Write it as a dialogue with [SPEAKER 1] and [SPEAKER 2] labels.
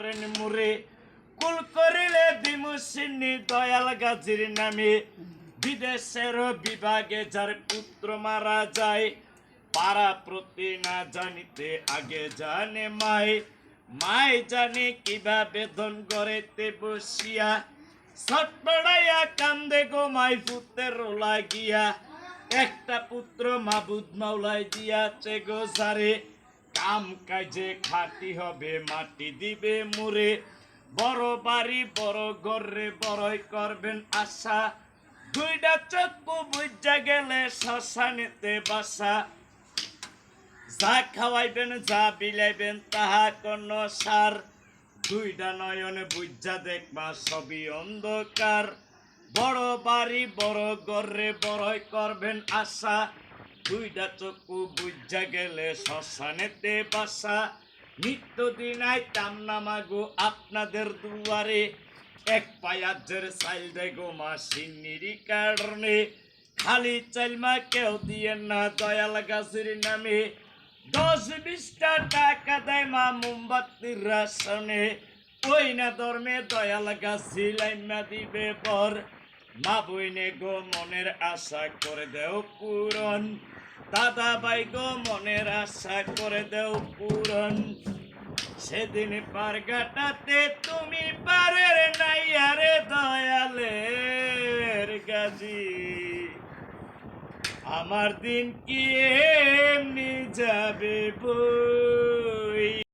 [SPEAKER 1] করেন মুরে কুল করিলে দিমুসিনী দয়াল গাজীর নামে। বিদেশের বিভাগে যার পুত্র মারা যায়, পাড়া প্রতি না জানিতে আগে জানে মাই। মাই জানে কীভাবে ধন করেতে বসিয়া ছটপড়াইয়া কান্দে গো মাই পুত্রের লাগিয়া একটা পুত্র মাবুদ মাওলাই দিয়াছে গো সারে কাম কাজে খাটি হবে, মাটি দিবে মুরে বড় বাড়ি, বড় ঘরে বড়ই করবেন আশা। দুইটা চক্ষু বুঝা গেলে শ্মশানেতে বাসা। যা খাওয়াইবেন, যা বিলাইবেন, তাহা কোন সার। দুইটা নয়নে বুঝা দেখবা সবই অন্ধকার। বড় বাড়ি, বড় গড়ে বড়ই করবেন আশা। দুইটা চক্ষু বুঝা গেলে শ্মশানেতে বাসা। নিত্যদিন আইতাম নামাগো আপনাদের দুয়ারে। এক পায়াজের চাইল দেখো মাসিনিরি কারণে। খালি চাইল মা কেউ দিয়ে না দয়াল গাছের নামে। দশ বিশটা টাকা দেয় মা মোমবাতির রাসনে ওই না ধর্মে দয়াল গাছি লাইমা দিবে পর মা বইনে গো মনের আশা করে দেও পূরণ। দাদা ভাই গো মনের আশা করে দেও পূরণ। সেদিন পার কাটাতে তুমি পারের নাই, আরে দয়ালের গাজী। আমার দিন কি এমনি যাবে বল